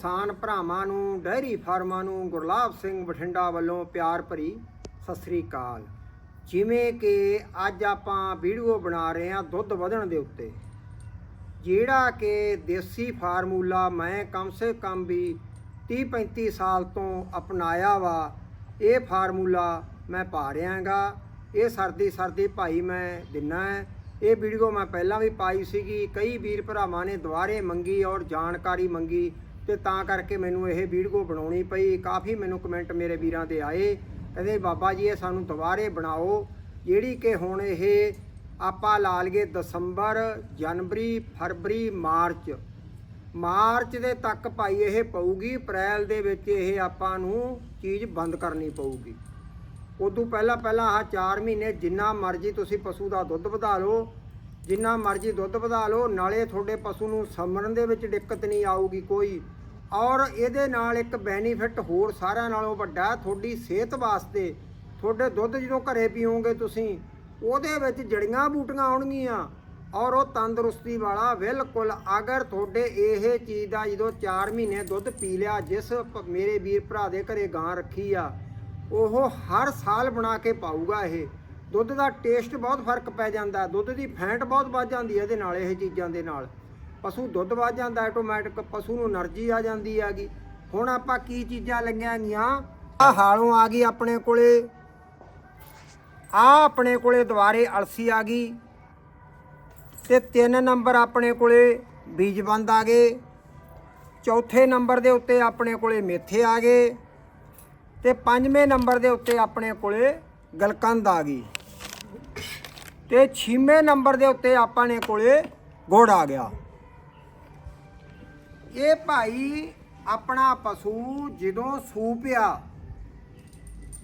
ਕਿਸਾਨ ਭਰਾਵਾਂ ਨੂੰ ਡੈਰੀ ਫਾਰਮਾਂ ਨੂੰ ਗੁਰਲਾਬ ਸਿੰਘ ਬਠਿੰਡਾ ਵੱਲੋਂ ਪਿਆਰ ਭਰੀ ਸਤਿ ਸ੍ਰੀ ਅਕਾਲ। ਜਿਵੇਂ ਕਿ ਅੱਜ ਆਪਾਂ ਵੀਡੀਓ ਬਣਾ ਰਹੇ ਹਾਂ ਦੁੱਧ ਵਧਣ ਦੇ ਉੱਤੇ। ਜਿਹੜਾ ਕਿ ਦੇਸੀ ਫਾਰਮੂਲਾ ਮੈਂ ਕਮ ਸੇ ਕਮ ਵੀ 30 35 ਸਾਲ ਤੋਂ ਅਪਣਾਇਆ ਵਾ, ਇਹ ਫਾਰਮੂਲਾ ਮੈਂ ਪਾ ਰਿਹਾਗਾ। ਇਹ ਸਰਦੀ ਸਰਦੀ ਭਾਈ ਮੈਂ ਦਿੰਨਾ ਹੈ। ਇਹ ਵੀਡੀਓ ਮੈਂ ਪਹਿਲਾਂ ਵੀ ਪਾਈ ਸੀਗੀ। ਕਈ ਵੀਰ ਭਰਾਵਾਂ ਨੇ ਦੁਬਾਰੇ ਮੰਗੀ ਔਰ ਜਾਣਕਾਰੀ ਮੰਗੀ। ਤੇ ਤਾਂ ਕਰਕੇ ਮੈਨੂੰ ਇਹ ਵੀਡੀਓ ਬਣਾਉਣੀ ਪਈ। ਕਾਫੀ ਮੈਨੂੰ ਕਮੈਂਟ ਮੇਰੇ ਵੀਰਾਂ ਦੇ ਆਏ। ਕਹਿੰਦੇ, ਬਾਬਾ ਜੀ, ਇਹ ਸਾਨੂੰ ਦੁਬਾਰੇ ਬਣਾਓ। ਜਿਹੜੀ ਕਿ ਹੁਣ ਇਹ ਆਪਾਂ ਲਾ ਲਈਏ ਦਸੰਬਰ, ਜਨਵਰੀ, ਫਰਵਰੀ, ਮਾਰਚ। ਮਾਰਚ ਦੇ ਤੱਕ ਭਾਈ ਇਹ ਪਊਗੀ। ਅਪ੍ਰੈਲ ਦੇ ਵਿੱਚ ਇਹ ਆਪਾਂ ਨੂੰ ਚੀਜ਼ ਬੰਦ ਕਰਨੀ ਪਊਗੀ। ਉਦੋਂ ਪਹਿਲਾਂ ਪਹਿਲਾਂ ਆਹ 4 ਮਹੀਨੇ ਜਿੰਨਾ ਮਰਜ਼ੀ ਤੁਸੀਂ ਪਸ਼ੂ ਦਾ ਦੁੱਧ ਵਧਾ ਲਓ। ਜਿੰਨਾ ਮਰਜ਼ੀ ਦੁੱਧ ਵਧਾ ਲਓ। ਨਾਲੇ ਤੁਹਾਡੇ ਪਸ਼ੂ ਨੂੰ ਸਮਰਨ ਦੇ ਵਿੱਚ ਦਿੱਕਤ ਨਹੀਂ ਆਊਗੀ ਕੋਈ। ਔਰ ਇਹਦੇ ਨਾਲ ਇੱਕ ਬੈਨੀਫਿਟ ਹੋਰ ਸਾਰਿਆਂ ਨਾਲੋਂ ਵੱਡਾ, ਤੁਹਾਡੀ ਸਿਹਤ ਵਾਸਤੇ। ਤੁਹਾਡੇ ਦੁੱਧ ਜਦੋਂ ਘਰੇ ਪੀਓਗੇ ਤੁਸੀਂ, ਉਹਦੇ ਵਿੱਚ ਜੜੀਆਂ ਬੂਟੀਆਂ ਆਉਣਗੀਆਂ। ਔਰ ਉਹ ਤੰਦਰੁਸਤੀ ਵਾਲਾ ਬਿਲਕੁਲ, ਅਗਰ ਤੁਹਾਡੇ ਇਹ ਚੀਜ਼ ਦਾ ਜਦੋਂ 4 ਮਹੀਨੇ ਦੁੱਧ ਪੀ ਲਿਆ, ਜਿਸ ਮੇਰੇ ਵੀਰ ਭਰਾ ਦੇ ਘਰੇ ਗਾਂ ਰੱਖੀ ਆ, ਉਹ ਹਰ ਸਾਲ ਬਣਾ ਕੇ ਪਾਊਗਾ ਇਹ। ਦੁੱਧ ਦਾ ਟੇਸਟ ਬਹੁਤ ਫ਼ਰਕ ਪੈ ਜਾਂਦਾ, ਦੁੱਧ ਦੀ ਫੈਂਟ ਬਹੁਤ ਵੱਧ ਜਾਂਦੀ ਹੈ ਇਹਦੇ ਨਾਲ, ਇਹ ਚੀਜ਼ਾਂ ਦੇ ਨਾਲ। ਪਸ਼ੂ ਦੁੱਧ ਵੱਧ ਜਾਂਦਾ ਆਟੋਮੈਟਿਕ ਪਸ਼ੂ ਨੂੰ એનર્ਜੀ ਆ ਜਾਂਦੀ ਹੈਗੀ। ਹੁਣ ਆਪਾਂ ਕੀ ਚੀਜ਼ਾਂ ਲਈਆਂ ਗੀਆਂ ਆ ਹਾਲੋਂ ਆ ਗਈ ਆਪਣੇ ਕੋਲੇ। ਆ ਆਪਣੇ ਕੋਲੇ ਦੁਬਾਰੇ ਅਲਸੀ ਆ ਗਈ। ਤੇ ਤਿੰਨ ਨੰਬਰ ਆਪਣੇ ਕੋਲੇ ਬੀਜਬੰਦ ਆ ਗਏ। ਚੌਥੇ ਨੰਬਰ ਦੇ ਉੱਤੇ ਆਪਣੇ ਕੋਲੇ ਮੇਥੇ ਆ ਗਏ। ਤੇ ਪੰਜਵੇਂ ਨੰਬਰ ਦੇ ਉੱਤੇ ਆਪਣੇ ਕੋਲੇ ਗਲਕੰਦ ਆ ਗਈ। ਤੇ ਛੇਵੇਂ ਨੰਬਰ ਦੇ ਉੱਤੇ ਆਪਾਂ ਨੇ ਕੋਲੇ ਗੋੜ ਆ ਗਿਆ। ਇਹ ਭਾਈ ਆਪਣਾ ਪਸ਼ੂ ਜਦੋਂ ਸੂਪਿਆ,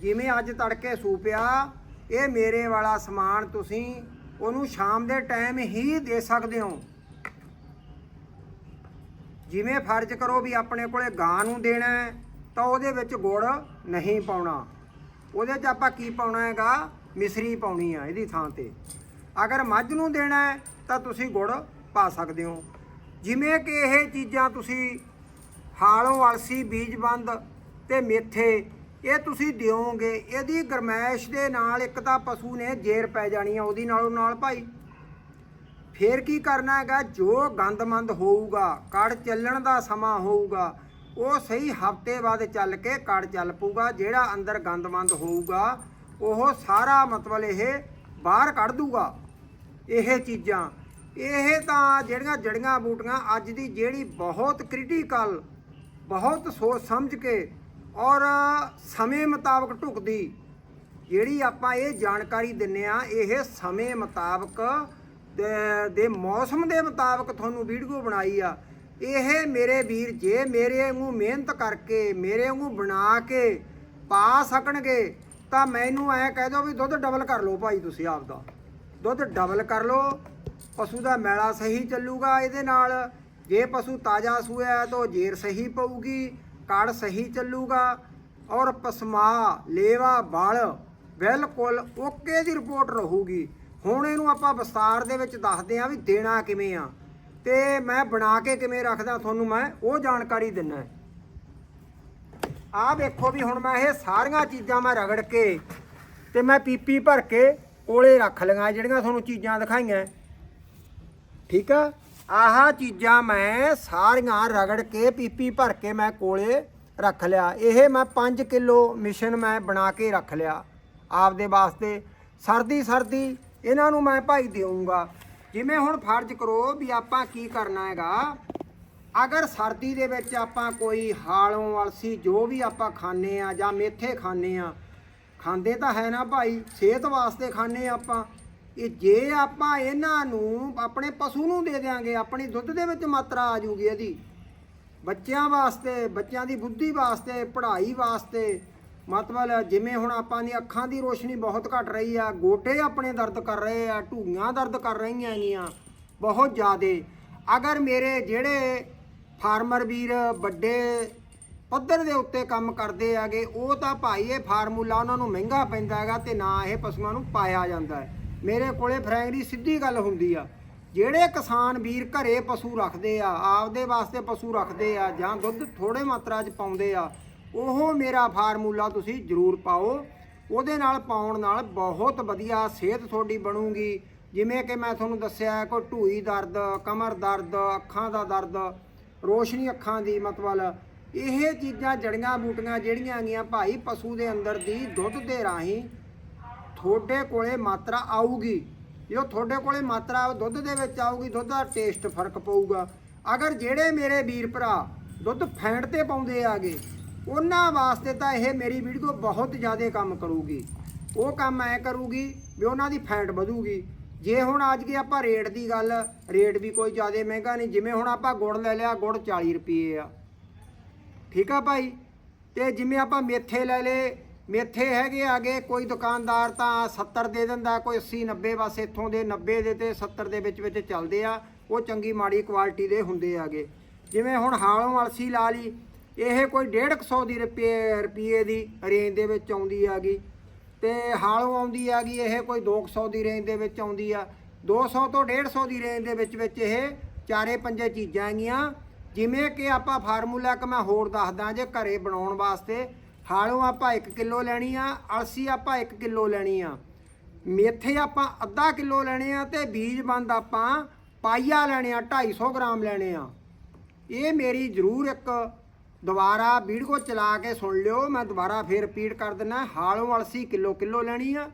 ਜਿਵੇਂ ਅੱਜ ਤੜਕੇ ਸੂਪਿਆ, ਇਹ ਮੇਰੇ ਵਾਲਾ ਸਮਾਨ ਤੁਸੀਂ ਉਹਨੂੰ ਸ਼ਾਮ ਦੇ ਟਾਈਮ ਹੀ ਦੇ ਸਕਦੇ ਹੋ। ਜਿਵੇਂ ਫਰਜ਼ ਕਰੋ ਵੀ ਆਪਣੇ ਕੋਲੇ ਗਾਂ ਨੂੰ ਦੇਣਾ ਤਾਂ ਉਹਦੇ ਵਿੱਚ ਗੁੜ ਨਹੀਂ ਪਾਉਣਾ। ਉਹਦੇ 'ਚ ਆਪਾਂ ਕੀ ਪਾਉਣਾ ਹੈਗਾ? ਮਿਸਰੀ ਪਾਉਣੀ ਆ ਇਹਦੀ ਥਾਂ ਤੇ। ਅਗਰ ਮੱਝ ਨੂੰ ਦੇਣਾ ਤਾਂ ਤੁਸੀਂ ਗੁੜ ਪਾ ਸਕਦੇ ਹੋ। ਜਿਵੇਂ ਕਿ ਇਹ ਚੀਜ਼ਾਂ ਤੁਸੀਂ ਹਾਲੋਂ ਅਲਸੀ ਬੀਜਬੰਦ ਤੇ ਮੇਥੇ, ਇਹ ਤੁਸੀਂ ਦਿਓਗੇ, ਇਹਦੀ ਗਰਮੈਸ਼ ਦੇ ਨਾਲ ਇੱਕ ਤਾਂ ਪਸ਼ੂ ਨੇ ਜੇਰ ਪੈ ਜਾਣੀ ਆ ਉਹਦੀ ਨਾਲੋਂ ਨਾਲ ਭਾਈ। ਫੇਰ ਕੀ ਕਰਨਾ ਹੈਗਾ, ਜੋ ਗੰਦਮੰਦ ਹੋਊਗਾ, ਕੜ ਚੱਲਣ ਦਾ ਸਮਾਂ ਹੋਊਗਾ, ਉਹ ਸਹੀ ਹਫ਼ਤੇ ਬਾਅਦ ਚੱਲ ਕੇ ਕੜ ਚੱਲ ਪਊਗਾ, ਜਿਹੜਾ ਅੰਦਰ ਗੰਦਮੰਦ ਹੋਊਗਾ, ਉਹ ਸਾਰਾ ਮਤਲਬ ਇਹ ਬਾਹਰ ਕੱਢ ਦੂਗਾ ਇਹ ਚੀਜ਼ਾਂ ਇਹ ਤਾਂ ਜਿਹੜੀਆਂ ਜੜੀਆਂ ਬੂਟੀਆਂ ਅੱਜ ਦੀ ਜਿਹੜੀ ਬਹੁਤ ਕ੍ਰਿਟੀਕਲ ਬਹੁਤ ਸੋਚ ਸਮਝ ਕੇ ਔਰ ਸਮੇਂ ਮੁਤਾਬਕ ਢੁਕਦੀ, ਜਿਹੜੀ ਆਪਾਂ ਇਹ ਜਾਣਕਾਰੀ ਦਿੰਨੇ ਆ, ਇਹ ਸਮੇਂ ਮੁਤਾਬਕ ਦੇ- ਦੇ ਮੌਸਮ ਦੇ ਮੁਤਾਬਕ ਤੁਹਾਨੂੰ ਵੀਡੀਓ ਬਣਾਈ ਆ। ਇਹ ਮੇਰੇ ਵੀਰ ਜੇ ਮੇਰੇ ਵਾਂਗੂ ਮਿਹਨਤ ਕਰਕੇ, ਮੇਰੇ ਵਾਂਗੂ ਬਣਾ ਕੇ ਪਾ ਸਕਣਗੇ, ਤਾਂ ਮੈਨੂੰ ਐ ਕਹਿ ਦਿਓ ਵੀ ਦੁੱਧ ਡਬਲ ਕਰ ਲਓ ਭਾਈ ਤੁਸੀਂ ਆਪਦਾ। ਦੁੱਧ ਡਬਲ ਕਰ ਲਓ ਪਸ਼ੂ ਦਾ ਮੈਲਾ ਸਹੀ ਚੱਲੂਗਾ ਇਹਦੇ ਨਾਲ। ਜੇ ਪਸ਼ੂ ਤਾਜ਼ਾ ਸੂਇਆ ਤਾਂ ਉਹ ਜੇਰ ਸਹੀ ਪਊਗੀ, ਕੜ ਸਹੀ ਚੱਲੂਗਾ ਔਰ ਪਸਮਾ, ਲੇਵਾ, ਬਲ ਬਿਲਕੁਲ ਓਕੇ ਦੀ ਰਿਪੋਰਟ ਰਹੂਗੀ। ਹੁਣ ਇਹਨੂੰ ਆਪਾਂ ਵਿਸਤਾਰ ਦੇ ਵਿੱਚ ਦੱਸਦੇ ਆ ਵੀ ਦੇਣਾ ਕਿਵੇਂ ਆ। ਤੇ ਮੈਂ ਬਣਾ ਕੇ ਕਿਵੇਂ ਰੱਖਦਾ ਤੁਹਾਨੂੰ ਮੈਂ ਉਹ ਜਾਣਕਾਰੀ ਦਿੰਨਾ। ਆਹ ਵੇਖੋ ਵੀ ਹੁਣ ਮੈਂ ਇਹ ਸਾਰੀਆਂ ਚੀਜ਼ਾਂ ਮੈਂ ਰਗੜ ਕੇ ਤੇ ਮੈਂ ਪੀਪੀ ਭਰ ਕੇ ਕੋਲੇ ਰੱਖ ਲਈਆਂ, ਜਿਹੜੀਆਂ ਤੁਹਾਨੂੰ ਚੀਜ਼ਾਂ ਦਿਖਾਈਆਂ। ਠੀਕ ਆ? ਆਹ ਚੀਜ਼ਾਂ ਮੈਂ ਸਾਰੀਆਂ ਰਗੜ ਕੇ, ਪੀਪੀ ਭਰ ਕੇ ਮੈਂ ਕੋਲੇ ਰੱਖ ਲਿਆ। ਇਹ ਮੈਂ 5 ਕਿਲੋ ਮਿਸ਼ਨ ਮੈਂ ਬਣਾ ਕੇ ਰੱਖ ਲਿਆ ਆਪਦੇ ਵਾਸਤੇ। ਸਰਦੀ ਸਰਦੀ ਇਹਨਾਂ ਨੂੰ ਮੈਂ ਭਾਈ ਦੇਵਾਂਗਾ ਜਿਵੇਂ ਹੁਣ ਫਰਜ਼ ਕਰੋ ਵੀ ਆਪਾਂ ਕੀ ਕਰਨਾ ਹੈਗਾ, ਅਗਰ ਸਰਦੀ ਦੇ ਵਿੱਚ ਆਪਾਂ ਕੋਈ ਹਾਲੋਂ ਅਲਸੀ ਜੋ ਵੀ ਆਪਾਂ ਖਾਣੇ ਆ ਜਾਂ ਮੇਥੇ ਖਾਣੇ ਆ, ਖਾਂਦੇ ਤਾਂ ਹੈ ਨਾ ਭਾਈ, ਸਿਹਤ ਵਾਸਤੇ ਖਾਣੇ ਆਪਾਂ। ਇਹ ਜੇ ਆਪਾਂ ਇਹਨਾਂ ਨੂੰ ਆਪਣੇ ਪਸ਼ੂ ਨੂੰ ਦੇ ਦਿਆਂਗੇ, ਆਪਣੀ ਦੁੱਧ ਦੇ ਵਿੱਚ ਮਾਤਰਾ ਆ ਜੂਗੀ ਇਹਦੀ। ਬੱਚਿਆਂ ਵਾਸਤੇ, ਬੱਚਿਆਂ ਦੀ ਬੁੱਧੀ ਵਾਸਤੇ, ਪੜ੍ਹਾਈ ਵਾਸਤੇ। ਮਤਲਬ ਜਿਵੇਂ ਹੁਣ ਆਪਾਂ ਦੀ ਅੱਖਾਂ ਦੀ ਰੋਸ਼ਨੀ ਬਹੁਤ ਘਟ ਰਹੀ ਆ ਗੋਟੇ ਆਪਣੇ ਦਰਦ ਕਰ ਰਹੇ ਆ ਢੂਈਆਂ ਦਰਦ ਕਰ ਰਹੀਆਂ ਹੈਗੀਆਂ, ਬਹੁਤ ਜ਼ਿਆਦੇ। ਅਗਰ ਮੇਰੇ ਜਿਹੜੇ ਫਾਰਮਰ ਵੀਰ ਵੱਡੇ ਪੱਧਰ ਦੇ ਉੱਤੇ ਕੰਮ ਕਰਦੇ ਹੈਗੇ, ਉਹ ਤਾਂ ਭਾਈ ਇਹ ਫਾਰਮੂਲਾ ਉਹਨਾਂ ਨੂੰ ਮਹਿੰਗਾ ਪੈਂਦਾ ਹੈਗਾ ਤੇ ਨਾ ਇਹ ਪਸ਼ੂਆਂ ਨੂੰ ਪਾਇਆ ਜਾਂਦਾ ਹੈ। ਮੇਰੇ ਕੋਲੇ ਫਰੈਂਕਲੀ ਸਿੱਧੀ ਗੱਲ ਹੁੰਦੀ ਆ। ਜਿਹੜੇ ਕਿਸਾਨ ਵੀਰ ਘਰੇ ਪਸ਼ੂ ਰੱਖਦੇ ਆ, ਆਪਦੇ ਵਾਸਤੇ ਪਸ਼ੂ ਰੱਖਦੇ ਆ ਜਾਂ ਦੁੱਧ ਥੋੜੇ ਮਾਤਰਾ 'ਚ ਪਾਉਂਦੇ ਆ, ਉਹ ਮੇਰਾ ਫਾਰਮੂਲਾ ਤੁਸੀਂ ਜ਼ਰੂਰ ਪਾਓ। ਉਹਦੇ ਨਾਲ ਪਾਉਣ ਨਾਲ ਬਹੁਤ ਵਧੀਆ ਸਿਹਤ ਤੁਹਾਡੀ ਬਣੂਗੀ। ਜਿਵੇਂ ਕਿ ਮੈਂ ਤੁਹਾਨੂੰ ਦੱਸਿਆ, ਕੋਈ ਢੂਈ ਦਰਦ, ਕਮਰ ਦਰਦ, ਅੱਖਾਂ ਦਾ ਦਰਦ, ਰੋਸ਼ਨੀ ਅੱਖਾਂ ਦੀ ਮਤਲਬ ਇਹ ਚੀਜ਼ਾਂ ਜੜੀਆਂ ਬੂਟੀਆਂ ਜਿਹੜੀਆਂ ਹੈਗੀਆਂ ਭਾਈ ਪਸ਼ੂ ਦੇ ਅੰਦਰ ਦੀ ਦੁੱਧ ਦੇ ਰਾਹੀਂ ਤੁਹਾਡੇ ਕੋਲੇ ਮਾਤਰਾ ਆਊਗੀ। ਜੋ ਤੁਹਾਡੇ ਕੋਲੇ ਮਾਤਰਾ ਦੁੱਧ ਦੇ ਵਿੱਚ ਆਊਗੀ, ਦੁੱਧ ਦਾ ਟੇਸਟ ਫ਼ਰਕ ਪਊਗਾ। ਅਗਰ ਜਿਹੜੇ ਮੇਰੇ ਵੀਰ ਭਰਾ ਦੁੱਧ ਫੈਂਟ ਤੇ ਪਾਉਂਦੇ ਆਗੇ, ਉਹਨਾਂ ਵਾਸਤੇ ਤਾਂ ਇਹ ਮੇਰੀ ਵੀਡੀਓ ਬਹੁਤ ਜ਼ਿਆਦਾ ਕੰਮ ਕਰੂਗੀ। ਉਹ ਕੰਮ ਐ ਕਰੂਗੀ ਵੀ ਉਹਨਾਂ ਦੀ ਫੈਂਟ ਵਧੂਗੀ। ਜੇ ਹੁਣ ਅੱਜ ਕੀ ਆਪਾਂ ਰੇਟ ਦੀ ਗੱਲ, ਰੇਟ ਵੀ ਕੋਈ ਜ਼ਿਆਦਾ ਮਹਿੰਗਾ ਨਹੀਂ, ਜਿਵੇਂ ਹੁਣ ਆਪਾਂ ਗੁੜ ਲੈ ਲਿਆ, ਗੁੜ 40 ਰੁਪਏ ਆ। ਠੀਕ ਆ ਭਾਈ? ਤੇ ਜਿਵੇਂ ਆਪਾਂ ਮੇਥੇ ਲੈ ਲੇ ਮੇਥੇ ਹੈਗੇ ਆਗੇ ਕੋਈ ਦੁਕਾਨਦਾਰ ਤਾਂ 70 ਦੇ ਦਿੰਦਾ, ਕੋਈ 80 90 ਬਸ ਇੱਥੋਂ ਦੇ 90 ਦੇ ਤੇ 70 ਦੇ ਵਿੱਚ ਵਿੱਚ ਚੱਲਦੇ ਆ, ਉਹ ਚੰਗੀ ਮਾੜੀ ਕੁਆਲਿਟੀ ਦੇ ਹੁੰਦੇ ਆਗੇ। ਜਿਵੇਂ ਹੁਣ ਹਾਲੋਂ ਅਲਸੀ ਲਾ ਲਈ, ਇਹ ਕੋਈ 150 ਦੀ ਰੁਪਏ ਰੁਪਏ ਦੀ ਰੇਂਜ ਦੇ ਵਿੱਚ ਆਉਂਦੀ ਆਗੀ। ਤੇ ਹਾਲੋਂ ਆਉਂਦੀ ਆਗੀ, ਇਹ ਕੋਈ 200 ਦੀ ਰੇਂਜ ਦੇ ਵਿੱਚ ਆਉਂਦੀ ਆ। 200 ਤੋਂ 150 ਦੀ ਰੇਂਜ ਦੇ ਵਿੱਚ ਵਿੱਚ ਇਹ ਚਾਰੇ ਪੰਜੇ ਚੀਜ਼ਾਂ ਹੈਗੀਆਂ। ਜਿਵੇਂ ਕਿ ਆਪਾਂ ਫਾਰਮੂਲਾ ਕਿ ਮੈਂ ਹੋਰ ਦੱਸਦਾ, ਜੇ ਘਰੇ ਬਣਾਉਣ ਵਾਸਤੇ ਹਾਲੋਂ ਆਪਾਂ 1 ਕਿਲੋ ਲੈਣੀ ਆ, ਅਲਸੀ ਆਪਾਂ 1 ਕਿਲੋ ਲੈਣੀ ਆ। ਮੇਥੇ ਆਪਾਂ ਅੱਧਾ ਕਿਲੋ ਲੈਣੇ ਆ ਤੇ ਬੀਜ ਬੰਦ ਆਪਾਂ ਪਾਈਆ ਲੈਣੇ ਆ 250 ਗ੍ਰਾਮ ਲੈਣੇ ਆ। ਇਹ ਮੇਰੀ ਜ਼ਰੂਰ ਇੱਕ ਦੁਬਾਰਾ ਵੀਡੀਓ ਚਲਾ ਕੇ ਸੁਣ ਲਿਓ, ਮੈਂ ਦੁਬਾਰਾ ਫੇਰ ਰਿਪੀਟ ਕਰ ਦਿੰਦਾ ਹਾਲੋਂ ਅਲਸੀ ਕਿਲੋ ਕਿਲੋ ਲੈਣੀ ਆ।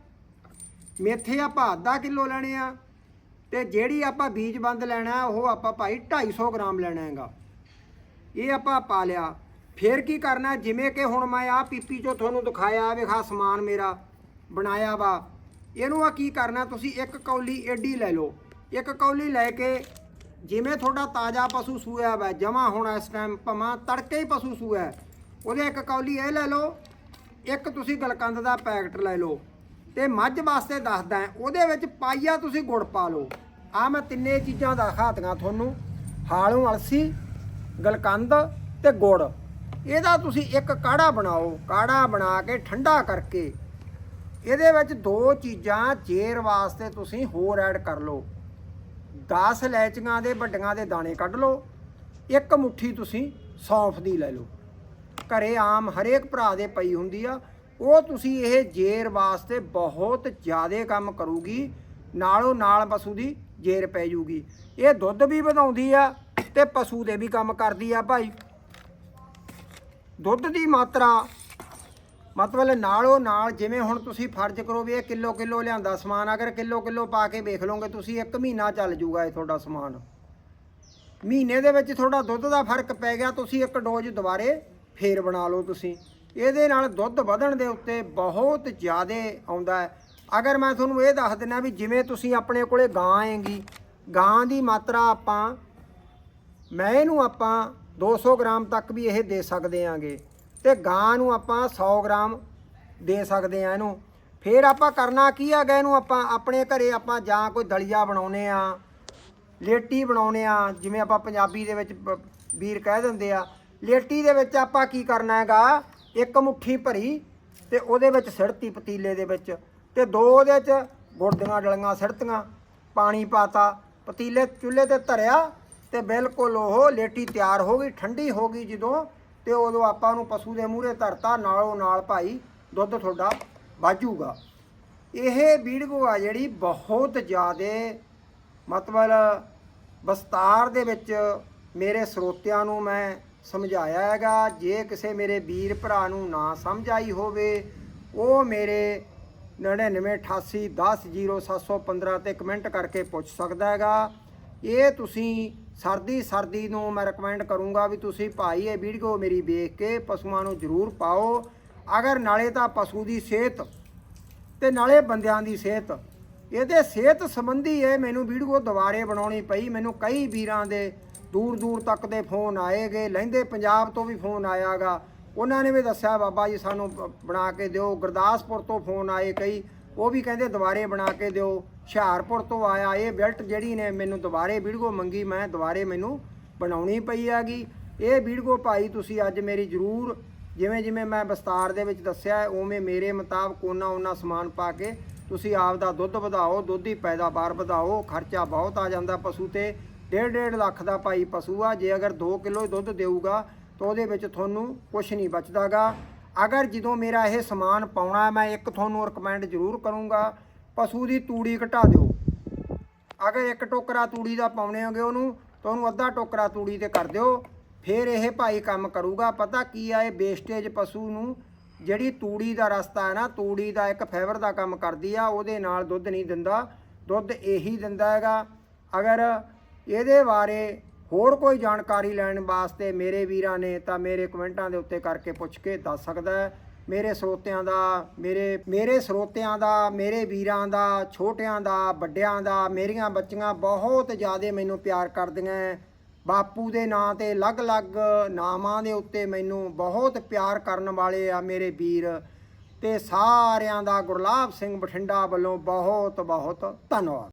ਮੇਥੇ ਆਪਾਂ ਅੱਧਾ ਕਿਲੋ ਲੈਣੇ ਆ ਤੇ ਜਿਹੜੀ ਆਪਾਂ ਬੀਜ ਬੰਦ ਲੈਣਾ, ਉਹ ਆਪਾਂ ਭਾਈ 250 ਗ੍ਰਾਮ ਲੈਣਾ ਹੈਗਾ। ਇਹ ਆਪਾਂ ਪਾ ਲਿਆ। ਫਿਰ ਕੀ ਕਰਨਾ? ਜਿਵੇਂ ਕਿ ਹੁਣ ਮੈਂ ਆ ਪੀਪੀ ਚੋਂ ਤੁਹਾਨੂੰ ਦਿਖਾਇਆ ਵੇਖਾ ਸਮਾਨ ਮੇਰਾ ਬਣਾਇਆ ਵਾ। ਇਹਨੂੰ ਆ ਕੀ ਕਰਨਾ? ਤੁਸੀਂ ਇੱਕ ਕੌਲੀ ਏਡੀ ਲੈ ਲਓ। ਇੱਕ ਕੌਲੀ ਲੈ ਕੇ ਜਿਵੇਂ ਤੁਹਾਡਾ ਤਾਜ਼ਾ ਪਸ਼ੂ ਸੂਇਆ ਵਾ, ਜਮਾ ਹੋਣਾ ਇਸ ਟਾਈਮ ਭਮਾ ਤੜਕੇ ਹੀ ਪਸ਼ੂ ਸੂਇਆ ਉਹਦੇ ਇੱਕ ਕੌਲੀ ਇਹ ਲੈ ਲਓ, ਇੱਕ ਤੁਸੀਂ ਗਲਕੰਦ ਦਾ ਪੈਕਟ ਲੈ ਲਓ। ਤੇ ਮੱਝ ਵਾਸਤੇ ਦੱਸਦਾ ਉਹਦੇ ਵਿੱਚ ਪਾਈਆ ਤੁਸੀਂ ਗੁੜ ਪਾ ਲਓ। ਆ ਮੈਂ ਤਿੰਨੇ ਚੀਜ਼ਾਂ ਦਿਖਾਤੀਆਂ ਤੁਹਾਨੂੰ। ਹਾਲੋਂ ਅਲਸੀ, ਗਲਕੰਦ ਤੇ ਗੁੜ। ਇਹਦਾ ਤੁਸੀਂ ਇੱਕ ਕਾੜਾ ਬਣਾਓ, ਕਾੜਾ ਬਣਾ ਕੇ ਠੰਡਾ ਕਰਕੇ। ਇਹਦੇ ਵਿੱਚ ਦੋ ਚੀਜ਼ਾਂ ਜੇਰ ਵਾਸਤੇ ਤੁਸੀਂ ਹੋਰ ਐਡ ਕਰ ਲਓ। 10 ਇਲਾਇਚੀਆਂ ਦੇ ਵੱਡੀਆਂ ਦੇ ਦਾਣੇ ਕੱਢ ਲਓ। ਇੱਕ ਮੁੱਠੀ ਤੁਸੀਂ ਸੌਂਫ ਦੀ ਲੈ ਲਓ। ਘਰੇ ਆਮ ਹਰੇਕ ਭਰਾ ਦੇ ਪਈ ਹੁੰਦੀ ਆ। ਉਹ ਤੁਸੀਂ ਇਹ ਜੇਰ ਵਾਸਤੇ ਬਹੁਤ ਜ਼ਿਆਦਾ ਕੰਮ ਕਰੂਗੀ। ਨਾਲੋਂ ਨਾਲ ਪਸ਼ੂ ਦੀ ਜੇਰ ਪੈ ਜੂਗੀ। ਇਹ ਦੁੱਧ ਵੀ ਵਧਾਉਂਦੀ ਆ ਤੇ ਪਸ਼ੂ ਦੇ ਵੀ ਕੰਮ ਕਰਦੀ ਆ ਭਾਈ। ਦੁੱਧ ਦੀ ਮਾਤਰਾ, ਮਤਲਬ ਨਾਲੋਂ ਨਾਲ ਜਿਵੇਂ ਹੁਣ ਤੁਸੀਂ ਫਰਜ਼ ਕਰੋ ਵੀ ਇਹ ਕਿਲੋ ਕਿਲੋ ਲਿਆਂਦਾ ਸਮਾਨ, ਅਗਰ ਕਿਲੋ ਕਿਲੋ ਪਾ ਕੇ ਵੇਖ ਲਓਗੇ ਤੁਸੀਂ, ਇੱਕ ਮਹੀਨਾ ਚੱਲ ਜੂਗਾ ਇਹ ਤੁਹਾਡਾ ਸਮਾਨ। ਮਹੀਨੇ ਦੇ ਵਿੱਚ ਤੁਹਾਡਾ ਦੁੱਧ ਦਾ ਫ਼ਰਕ ਪੈ ਗਿਆ, ਤੁਸੀਂ ਇੱਕ ਡੋਜ਼ ਦੁਬਾਰੇ ਫੇਰ ਬਣਾ ਲਓ ਤੁਸੀਂ। ਇਹਦੇ ਨਾਲ ਦੁੱਧ ਵਧਣ ਦੇ ਉੱਤੇ ਬਹੁਤ ਜ਼ਿਆਦਾ ਆਉਂਦਾ ਹੈ। ਅਗਰ ਮੈਂ ਤੁਹਾਨੂੰ ਇਹ ਦੱਸ ਦਿੰਦਾ ਵੀ ਜਿਵੇਂ ਤੁਸੀਂ ਆਪਣੇ ਕੋਲੇ ਗਾਂ ਆਏਗੀ, ਗਾਂ ਦੀ ਮਾਤਰਾ ਆਪਾਂ, ਮੈਂ ਇਹਨੂੰ ਆਪਾਂ 200 ਗ੍ਰਾਮ ਤੱਕ ਵੀ ਇਹ ਦੇ ਸਕਦੇ ਆਂਗੇ। ਤੇ ਗਾਂ ਨੂੰ ਆਪਾਂ 100 ਗ੍ਰਾਮ ਦੇ ਸਕਦੇ ਆ ਇਹਨੂੰ। ਫਿਰ ਆਪਾਂ ਕਰਨਾ ਕੀ ਹੈਗਾ ਇਹਨੂੰ ਆਪਾਂ, ਆਪਣੇ ਘਰੇ ਆਪਾਂ ਜਾਂ ਕੋਈ ਦਲੀਆ ਬਣਾਉਨੇ ਆ, ਲੇਟੀ ਬਣਾਉਨੇ ਆ, ਜਿਵੇਂ ਆਪਾਂ ਪੰਜਾਬੀ ਦੇ ਵਿੱਚ ਵੀਰ ਕਹਿ ਦਿੰਦੇ ਆ, ਲੇਟੀ ਦੇ ਵਿੱਚ ਆਪਾਂ ਕੀ ਕਰਨਾ ਹੈਗਾ, ਇੱਕ ਮੁੱਠੀ ਭਰੀ ਤੇ ਉਹਦੇ ਵਿੱਚ ਸਿੜਤੀ ਪਤੀਲੇ ਦੇ ਵਿੱਚ ਤੇ ਦੋ ਉਹਦੇ ਚ ਗੁੜ ਦੀਆਂ ਡਲੀਆਂ ਸਿੜਤੀਆਂ, ਪਾਣੀ ਪਾਤਾ, ਪਤੀਲੇ ਚੁੱਲ੍ਹੇ ਤੇ ਧਰਿਆ ਤੇ ਬਿਲਕੁਲ ਉਹ ਲੇਟੀ ਤਿਆਰ ਹੋ ਗਈ, ਠੰਡੀ ਹੋ ਗਈ ਜਦੋਂ ਤੇ ਉਦੋਂ ਆਪਾਂ ਨੂੰ ਪਸ਼ੂ ਦੇ ਮੂਹਰੇ ਧਰਤਾ, ਨਾਲੋਂ ਨਾਲ ਭਾਈ ਦੁੱਧ ਤੁਹਾਡਾ ਵਾਜੂਗਾ। ਇਹ ਵੀਡੀਓ ਆ ਜਿਹੜੀ ਬਹੁਤ ਜ਼ਿਆਦਾ ਮਤਲਬ ਵਿਸਤਾਰ ਦੇ ਵਿੱਚ ਮੇਰੇ ਸਰੋਤਿਆਂ ਨੂੰ ਮੈਂ ਸਮਝਾਇਆ ਹੈਗਾ, ਜੇ ਕਿਸੇ ਮੇਰੇ ਵੀਰ ਭਰਾ ਨੂੰ ਨਾ ਸਮਝ ਆਈ ਹੋਵੇ, ਉਹ ਮੇਰੇ 9988100715 ਤੇ ਕਮੈਂਟ ਕਰਕੇ ਪੁੱਛ ਸਕਦਾ ਹੈਗਾ। ਇਹ ਤੁਸੀਂ ਸਰਦੀ ਸਰਦੀ ਨੂੰ ਮੈਂ ਰეკਮੈਂਡ ਕਰੂੰਗਾ ਵੀ ਤੁਸੀਂ ਭਾਈ ਇਹ ਵੀਡੀਓ ਮੇਰੀ ਵੇਖ ਕੇ ਪਸ਼ੂਆਂ ਨੂੰ ਜ਼ਰੂਰ ਪਾਓ। ਅਗਰ ਨਾਲੇ ਤਾਂ ਪਸ਼ੂ ਦੀ ਸਿਹਤ ਤੇ ਨਾਲੇ ਬੰਦਿਆਂ ਦੀ ਸਿਹਤ। ਇਹਦੇ ਸਿਹਤ ਸੰਬੰਧੀ ਇਹ ਮੈਨੂੰ ਵੀਡੀਓ ਦੁਬਾਰੇ ਬਣਾਉਣੀ ਪਈ। ਮੈਨੂੰ ਕਈ ਵੀਰਾਂ ਦੇ ਦੂਰ ਦੂਰ ਤੱਕ ਦੇ ਫੋਨ ਆਏਗੇ ਲਹਿੰਦੇ ਪੰਜਾਬ ਤੋਂ ਵੀ ਫੋਨ ਆਇਆਗਾ। ਉਹਨਾਂ ਨੇ ਵੀ ਦੱਸਿਆ, ਬਾਬਾ ਜੀ ਸਾਨੂੰ ਬ- ਬਣਾ ਕੇ ਦਿਓ। ਗੁਰਦਾਸਪੁਰ ਤੋਂ ਫੋਨ ਆਏ ਕਈ। ਉਹ ਵੀ ਕਹਿੰਦੇ ਦੁਬਾਰੇ ਬਣਾ ਕੇ ਦਿਓ। ਹੁਸ਼ਿਆਰਪੁਰ ਤੋਂ ਆਇਆ ਇਹ ਬੈਲਟ ਜਿਹੜੀ ਨੇ ਮੈਨੂੰ ਦੁਬਾਰੇ ਵੀਡੀਓ ਮੰਗੀ, ਮੈਂ ਦੁਬਾਰੇ ਮੈਨੂੰ ਬਣਾਉਣੀ ਪਈ ਹੈਗੀ। ਇਹ ਵੀਡੀਓ ਭਾਈ ਤੁਸੀਂ ਅੱਜ ਮੇਰੀ ਜ਼ਰੂਰ ਜਿਵੇਂ ਜਿਵੇਂ ਮੈਂ ਵਿਸਤਾਰ ਦੇ ਵਿੱਚ ਦੱਸਿਆ ਉਵੇਂ ਮੇਰੇ ਮੁਤਾਬਕ ਉਹਨਾਂ ਉਹਨਾਂ ਸਮਾਨ ਪਾ ਕੇ ਤੁਸੀਂ ਆਪ ਦਾ ਦੁੱਧ ਵਧਾਓ, ਦੁੱਧ ਦੀ ਪੈਦਾਵਾਰ ਵਧਾਓ, ਖਰਚਾ ਬਹੁਤ ਆ ਜਾਂਦਾ ਪਸ਼ੂ ਤੇ। ਡੇਢ ਡੇਢ ਲੱਖ ਦਾ ਭਾਈ ਪਸ਼ੂ ਆ, ਜੇ ਅਗਰ 2 ਕਿਲੋ ਦੁੱਧ ਦੇਊਗਾ ਤਾਂ ਉਹਦੇ ਵਿੱਚ ਤੁਹਾਨੂੰ ਕੁਝ ਨਹੀਂ ਬਚਦਾਗਾ। ਅਗਰ ਜਦੋਂ ਮੇਰਾ ਇਹ ਸਮਾਨ ਪਾਉਣਾ ਮੈਂ ਇੱਕ ਤੁਹਾਨੂੰ ਰეკਮੈਂਡ ਜ਼ਰੂਰ ਕਰੂੰਗਾ। ਪਸ਼ੂ ਦੀ ਤੂੜੀ ਘਟਾ ਦਿਓ। ਅਗਰ ਇੱਕ ਟੋਕਰਾ ਤੂੜੀ ਦਾ ਪਾਉਣੇ ਹੋਗੇ ਉਹਨੂੰ, ਤਾਂ ਉਹਨੂੰ ਅੱਧਾ ਟੋਕਰਾ ਤੂੜੀ ਤੇ ਕਰ ਦਿਓ। ਫਿਰ ਇਹ ਭਾਈ ਕੰਮ ਕਰੂਗਾ। ਪਤਾ ਕੀ ਆ, ਇਹ ਵੇਸਟੇਜ ਪਸ਼ੂ ਨੂੰ ਜਿਹੜੀ ਤੂੜੀ ਦਾ ਰਸਤਾ ਹੈ ਨਾ, ਤੂੜੀ ਦਾ ਇੱਕ ਫਾਈਬਰ ਦਾ ਕੰਮ ਕਰਦੀ ਆ, ਉਹਦੇ ਨਾਲ ਦੁੱਧ ਨਹੀਂ ਦਿੰਦਾ। ਦੁੱਧ ਇਹੀ ਦਿੰਦਾ ਹੈਗਾ। ਅਗਰ ਇਹਦੇ ਬਾਰੇ ਹੋਰ ਕੋਈ ਜਾਣਕਾਰੀ ਲੈਣ ਵਾਸਤੇ ਮੇਰੇ ਵੀਰਾਂ ਨੇ ਤਾਂ ਮੇਰੇ ਕਮੈਂਟਾਂ ਦੇ ਉੱਤੇ ਕਰਕੇ ਪੁੱਛ ਕੇ ਦੱਸ ਸਕਦਾ ਹੈ। ਮੇਰੇ ਸਰੋਤਿਆਂ ਦਾ, ਮੇਰੇ ਮੇਰੇ ਸਰੋਤਿਆਂ ਦਾ, ਮੇਰੇ ਵੀਰਾਂ ਦਾ, ਛੋਟਿਆਂ ਦਾ, ਵੱਡਿਆਂ ਦਾ, ਮੇਰੀਆਂ ਬੱਚੀਆਂ ਬਹੁਤ ਜ਼ਿਆਦਾ ਮੈਨੂੰ ਪਿਆਰ ਕਰਦੀਆਂ ਬਾਪੂ ਦੇ ਨਾਂ ਤੇ ਅਲੱਗ-ਅਲੱਗ ਨਾਮਾਂ ਦੇ ਉੱਤੇ ਮੈਨੂੰ ਬਹੁਤ ਪਿਆਰ ਕਰਨ ਵਾਲੇ ਆ ਮੇਰੇ ਵੀਰ। ਤੇ ਸਾਰਿਆਂ ਦਾ ਗੁਰਲਾਬ ਸਿੰਘ ਬਠਿੰਡਾ ਵੱਲੋਂ ਬਹੁਤ ਬਹੁਤ ਧੰਨਵਾਦ।